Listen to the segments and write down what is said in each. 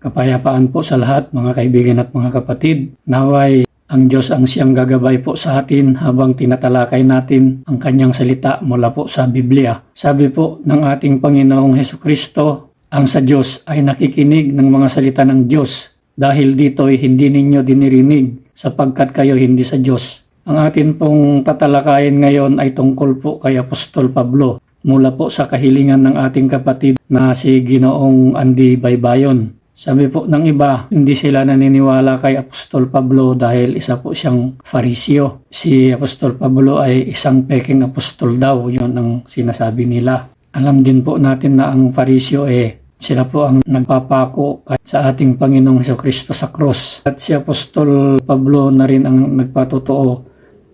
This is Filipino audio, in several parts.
Kapayapaan po sa lahat mga kaibigan at mga kapatid. Naway ang Diyos ang siyang gagabay po sa atin habang tinatalakay natin ang kanyang salita mula po sa Biblia. Sabi po ng ating Panginoong Heso Kristo, ang sa Diyos ay nakikinig ng mga salita ng Diyos dahil dito'y hindi ninyo dinirinig sapagkat kayo hindi sa Diyos. Ang atin pong tatalakayin ngayon ay tungkol po kay Apostol Pablo mula po sa kahilingan ng ating kapatid na si Ginoong Andy Baybayon. Sabi po ng iba, hindi sila naniniwala kay Apostol Pablo dahil isa po siyang fariseo. Si Apostol Pablo ay isang peking apostol daw, yon ang sinasabi nila. Alam din po natin na ang fariseo eh, sila po ang nagpapako sa ating Panginoong Heso Kristo sa cross. At si Apostol Pablo na rin ang nagpatotoo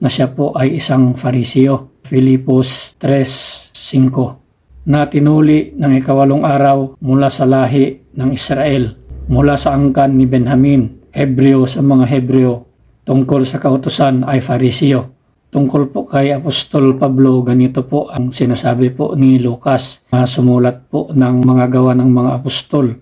na siya po ay isang fariseo. Filipos 3.5 na tinuli ng ikawalong araw mula sa lahi ng Israel, mula sa angkan ni Benjamin, Hebreo sa mga Hebreo, tungkol sa kautusan ay Fariseo. Tungkol po kay Apostol Pablo, ganito po ang sinasabi po ni Lucas na sumulat po ng mga gawa ng mga apostol.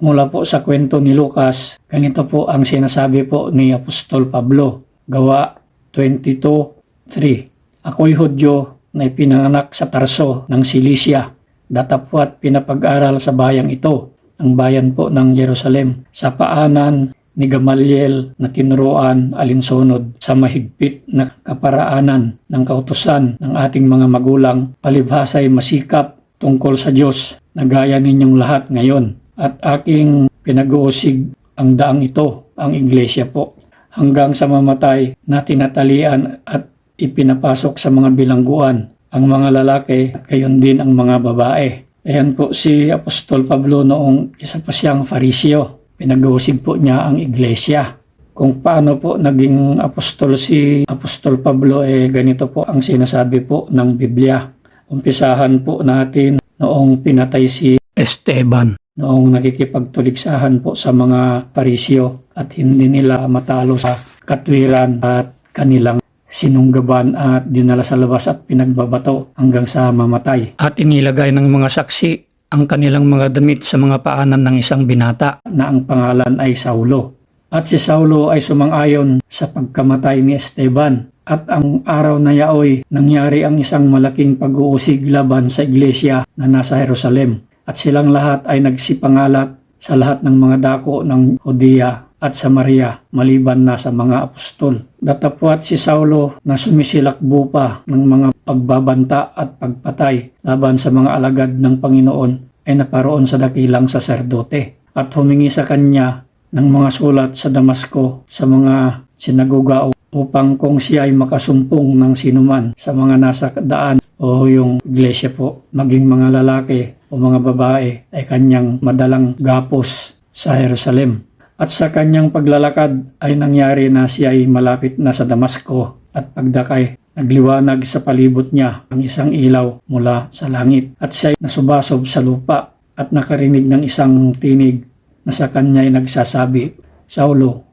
Mula po sa kwento ni Lucas, ganito po ang sinasabi po ni Apostol Pablo. Gawa 22.3 Ako'y Hudyo na ipinanganak sa Tarso ng Cilicia. Datapwat pinapag-aral sa bayang ito, ang bayan po ng Jerusalem, sa paanan ni Gamaliel na tinuruan alinsunod sa mahigpit na kaparaanan ng kautusan ng ating mga magulang, palibhasay masikap tungkol sa Diyos na gaya ninyong lahat ngayon. At aking pinag-uusig ang daang ito, ang iglesia po, hanggang sa mamatay na tinatalian at ipinapasok sa mga bilangguan ang mga lalaki at gayon din ang mga babae. Ayan po si Apostol Pablo noong isa pa siyang fariseo. Pinag-uusig po niya ang iglesia. Kung paano po naging apostol si Apostol Pablo, eh ganito po ang sinasabi po ng Biblia. Umpisahan po natin noong pinatay si Esteban noong nakikipagtuligsahan po sa mga parisyo at hindi nila matalo sa katwiran at kanilang sinunggaban at dinala sa labas at pinagbabato hanggang sa mamatay. At inilagay ng mga saksi ang kanilang mga damit sa mga paanan ng isang binata na ang pangalan ay Saulo. At si Saulo ay sumang-ayon sa pagkamatay ni Esteban at ang araw na yaoy nangyari ang isang malaking pag-uusig laban sa iglesia na nasa Jerusalem at silang lahat ay nagsipangalat sa lahat ng mga dako ng Hodea at Samaria maliban na sa mga apostol. Datapwat si Saulo na sumisilakbo pa ng mga pagbabanta at pagpatay laban sa mga alagad ng Panginoon ay naparoon sa dakilang saserdote at humingi sa kanya ng mga sulat sa Damasco sa mga sinagoga upang kung siya ay makasumpong ng sinuman sa mga nasa daan o yung iglesia po, maging mga lalaki o mga babae ay kanyang madalang gapos sa Jerusalem. At sa kanyang paglalakad ay nangyari na siya ay malapit na sa Damasco at pagdakay nagliwanag sa palibot niya ang isang ilaw mula sa langit at siya nasubasob sa lupa at nakarinig ng isang tinig na sa kanya ay nagsasabi, Saulo,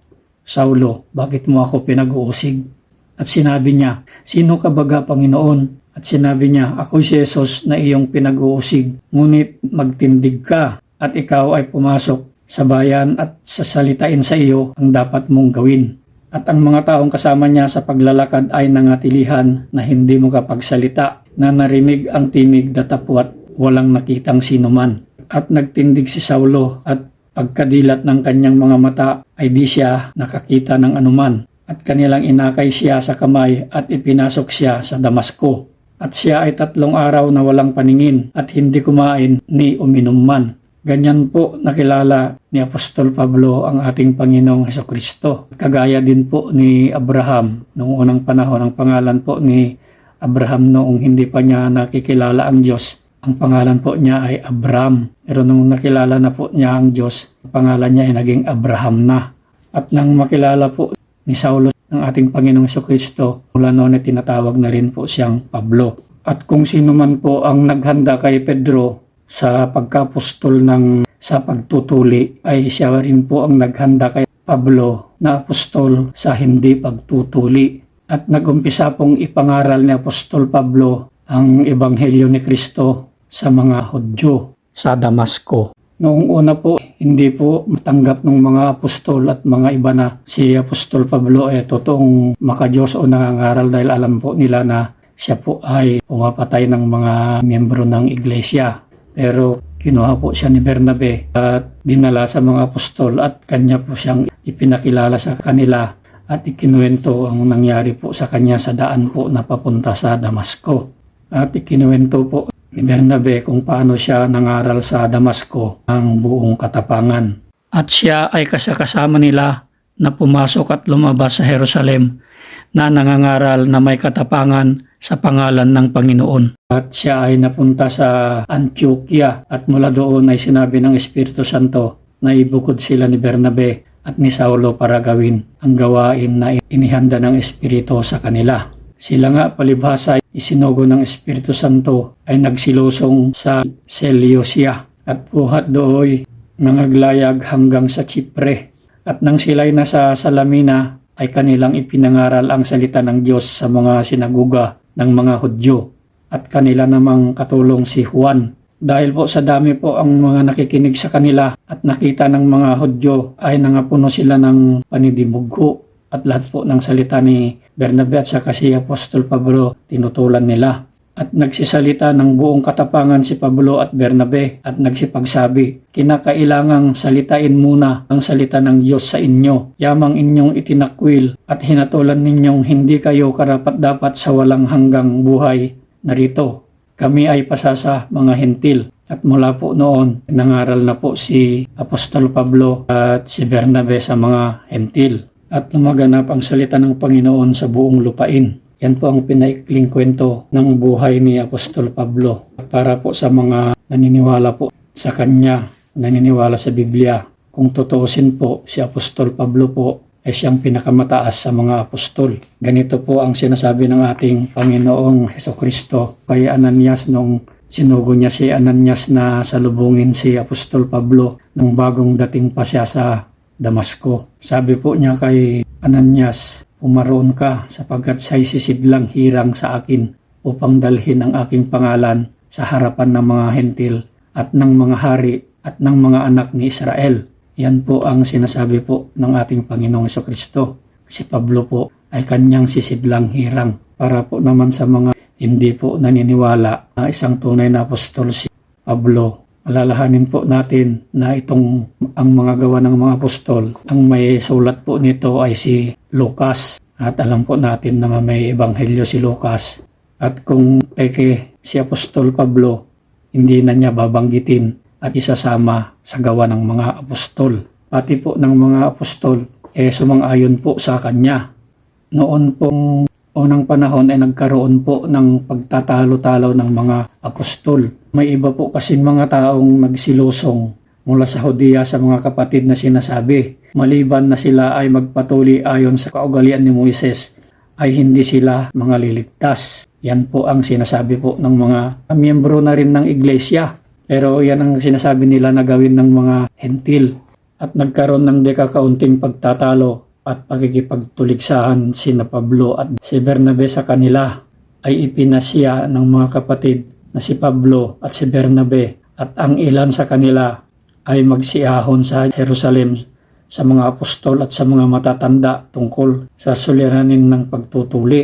Saulo, bakit mo ako pinag-uusig? At sinabi niya, Sino ka baga, Panginoon? At sinabi niya, Ako si Jesus na iyong pinag-uusig. Ngunit magtindig ka at ikaw ay pumasok sa bayan at sasalitain sa iyo ang dapat mong gawin. At ang mga taong kasama niya sa paglalakad ay nangatilihan na hindi mo kapagsalita, na narinig ang tinig datapwat walang nakitang sinuman. At nagtindig si Saulo at pagkadilat ng kanyang mga mata ay di siya nakakita ng anuman. At kanilang inakay siya sa kamay at ipinasok siya sa Damasco. At siya ay tatlong araw na walang paningin at hindi kumain ni uminom man. Ganyan po nakilala ni Apostol Pablo ang ating Panginoong Heso Kristo. Kagaya din po ni Abraham noong unang panahon. Ang pangalan po ni Abraham noong hindi pa niya nakikilala ang Diyos. Ang pangalan po niya ay Abram. Pero nung nakilala na po niya ang Diyos, ang pangalan niya ay naging Abraham na. At nang makilala po ni Saulo ng ating Panginoong Heso Kristo, mula noon ay tinatawag na rin po siyang Pablo. At kung sino man po ang naghanda kay Pedro sa pagkapostol ng sa pagtutuli ay siya rin po ang naghanda kay Pablo na apostol sa hindi pagtutuli. At nagumpisa pong ipangaral ni Apostol Pablo ang Ebanghelyo ni Kristo sa mga Hudyo sa Damasco. Noong una po, hindi po matanggap ng mga apostol at mga iba na si Apostol Pablo ay totoong makajos o nangangaral dahil alam po nila na siya po ay pumapatay ng mga miyembro ng iglesia. Pero kinuha po siya ni Bernabe at dinala sa mga apostol at kanya po siyang ipinakilala sa kanila at ikinuwento ang nangyari po sa kanya sa daan po na papunta sa Damasco. At ikinuwento po ni Bernabe kung paano siya nangaral sa Damasco ang buong katapangan. At siya ay kasakasama nila na pumasok at lumabas sa Jerusalem na nangangaral na may katapangan sa pangalan ng Panginoon. At siya ay napunta sa Antioquia at mula doon ay sinabi ng Espiritu Santo na ibukod sila ni Bernabe at ni Saulo para gawin ang gawain na inihanda ng Espiritu sa kanila. Sila nga palibhasa isinugo ng Espiritu Santo ay nagsilusong sa Seleucia at buhat dooy nangaglayag hanggang sa Chipre. At nang sila'y nasa Salamina ay kanilang ipinangaral ang salita ng Diyos sa mga sinaguga ng mga Hudyo at kanila namang katulong si Juan. Dahil po sa dami po ang mga nakikinig sa kanila at nakita ng mga Hudyo ay nangapuno sila ng panidibugho at lahat po ng salita ni Bernabe at saka si Apostol Pablo tinutulan nila. At nagsisalita ng buong katapangan si Pablo at Bernabe at nagsipagsabi, Kinakailangang salitain muna ang salita ng Diyos sa inyo, yamang inyong itinakwil at hinatulan ninyong hindi kayo karapat-dapat sa walang hanggang buhay narito. Kami ay pasasa mga hentil. At mula po noon, nangaral na po si Apostol Pablo at si Bernabe sa mga hentil. At lumaganap ang salita ng Panginoon sa buong lupain. Yan po ang pinaikling kwento ng buhay ni Apostol Pablo. Para po sa mga naniniwala po sa kanya, naniniwala sa Biblia. Kung tutuusin po, si Apostol Pablo po ay siyang pinakamataas sa mga apostol. Ganito po ang sinasabi ng ating Panginoong Heso Kristo kay Ananias nung sinugo niya si Ananias na salubungin si Apostol Pablo nung bagong dating pa siya sa Damasco. Sabi po niya kay Ananias, Pumaroon ka sapagkat siya'y sisidlang hirang sa akin upang dalhin ang aking pangalan sa harapan ng mga hentil at ng mga hari at ng mga anak ni Israel. Yan po ang sinasabi po ng ating Panginoong Kristo. Si Pablo po ay kanyang sisidlang hirang para po naman sa mga hindi po naniniwala na isang tunay na apostol si Pablo. Alalahanin po natin na itong ang mga gawa ng mga apostol, ang may sulat po nito ay si Lucas. At alam po natin na may ebanghelyo si Lucas. At kung peke si Apostol Pablo, hindi na niya babanggitin at isasama sa gawa ng mga apostol. Pati po ng mga apostol, eh sumang-ayon po sa kanya. Noon pong unang panahon ay nagkaroon po ng pagtatalo-talo ng mga apostol. May iba po kasing mga taong nagsilusong mula sa Hodea sa mga kapatid na sinasabi. Maliban na sila ay magpatuli ayon sa kaugalian ni Moises, ay hindi sila mga liligtas. Yan po ang sinasabi po ng mga miyembro na rin ng iglesia. Pero yan ang sinasabi nila na gawin ng mga hentil. At nagkaroon ng dekakaunting pagtatalo at pagkikipagtuligsahan si na Pablo at si Bernabe sa kanila ay ipinasya ng mga kapatid na si Pablo at si Bernabe at ang ilan sa kanila ay magsiahon sa Jerusalem sa mga apostol at sa mga matatanda tungkol sa suliranin ng pagtutuli.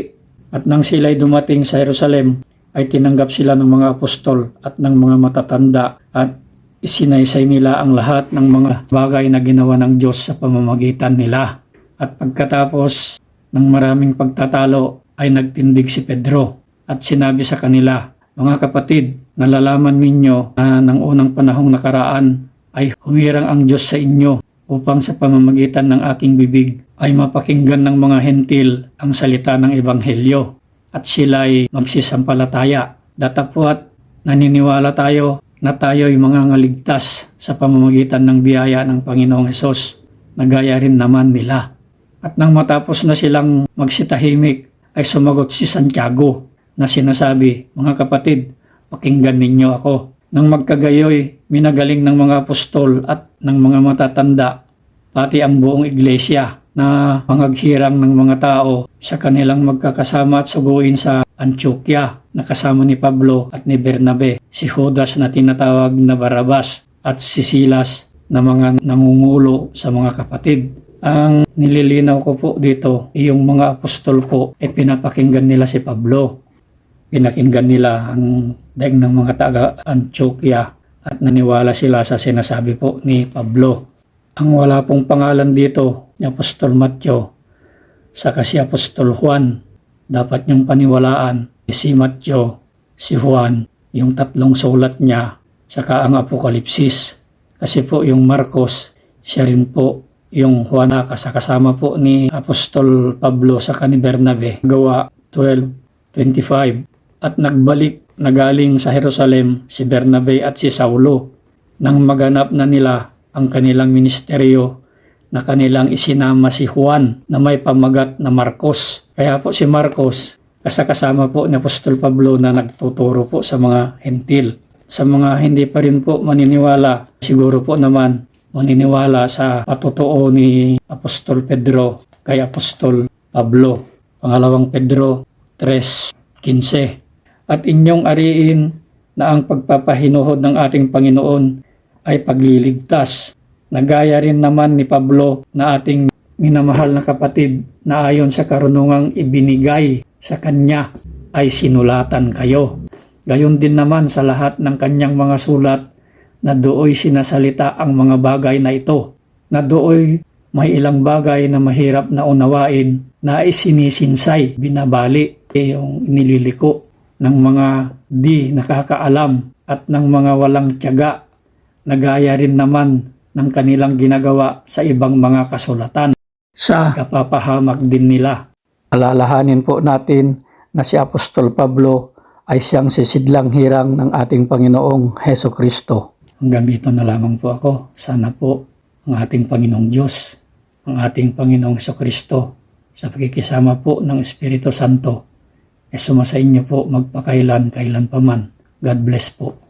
At nang sila'y dumating sa Jerusalem, ay tinanggap sila ng mga apostol at ng mga matatanda at isinaysay nila ang lahat ng mga bagay na ginawa ng Diyos sa pamamagitan nila. At pagkatapos ng maraming pagtatalo ay nagtindig si Pedro at sinabi sa kanila, Mga kapatid, nalalaman ninyo na ng unang panahong nakaraan ay humirang ang Diyos sa inyo upang sa pamamagitan ng aking bibig ay mapakinggan ng mga hentil ang salita ng Ebanghelyo at sila ay magsisampalataya. Datapwat naniniwala tayo na tayo ay mga ngaligtas sa pamamagitan ng biyaya ng Panginoong Hesus na gaya rin naman nila. At nang matapos na silang magsitahimik ay sumagot si Santiago na sinasabi, Mga kapatid, pakinggan ninyo ako. Nang magkagayoy, minagaling ng mga apostol at ng mga matatanda, pati ang buong iglesia na mangaghirang ng mga tao sa kanilang magkakasama at suguin sa Antioquia na kasama ni Pablo at ni Bernabe, si Judas na tinatawag na Barabas at si Silas na mga nangungulo sa mga kapatid. Ang nililinaw ko po dito, yung mga apostol po, ay pinapakinggan nila si Pablo. Pinakinggan nila ang daig ng mga taga Antioquia at naniwala sila sa sinasabi po ni Pablo. Ang wala pong pangalan dito, ni Apostol Matthew, saka si Apostol Juan, dapat niyong paniwalaan si Matthew, si Juan, yung tatlong sulat niya, saka ang Apokalipsis. Kasi po yung Marcos, siya rin po yung Juan na kasama po ni Apostol Pablo sa ni Bernabe. Gawa 12.25 at nagbalik na galing sa Jerusalem si Bernabe at si Saulo nang maganap na nila ang kanilang ministeryo na kanilang isinama si Juan na may pamagat na Marcos. Kaya po si Marcos kasakasama po ni Apostol Pablo na nagtuturo po sa mga hentil. Sa mga hindi pa rin po maniniwala, siguro po naman maniniwala sa patotoo ni Apostol Pedro kay Apostol Pablo. Pangalawang Pedro 3.15 At inyong ariin na ang pagpapahinuhod ng ating Panginoon ay pagliligtas. Nagaya rin naman ni Pablo na ating minamahal na kapatid na ayon sa karunungang ibinigay sa kanya ay sinulatan kayo. Gayon din naman sa lahat ng kanyang mga sulat na dooy sinasalita ang mga bagay na ito. Na dooy may ilang bagay na mahirap na unawain na isinisinsay, binabali, eh, yung nililiko ng mga di nakakaalam at ng mga walang tiyaga na gaya rin naman ng kanilang ginagawa sa ibang mga kasulatan sa kapapahamak din nila. Alalahanin po natin na si Apostol Pablo ay siyang sisidlang hirang ng ating Panginoong Heso Kristo. Hanggang dito na lamang po ako. Sana po ang ating Panginoong Diyos, ang ating Panginoong Kristo, sa pagkikisama po ng Espiritu Santo, ay sumasa inyo po magpakailan, kailan paman. God bless po.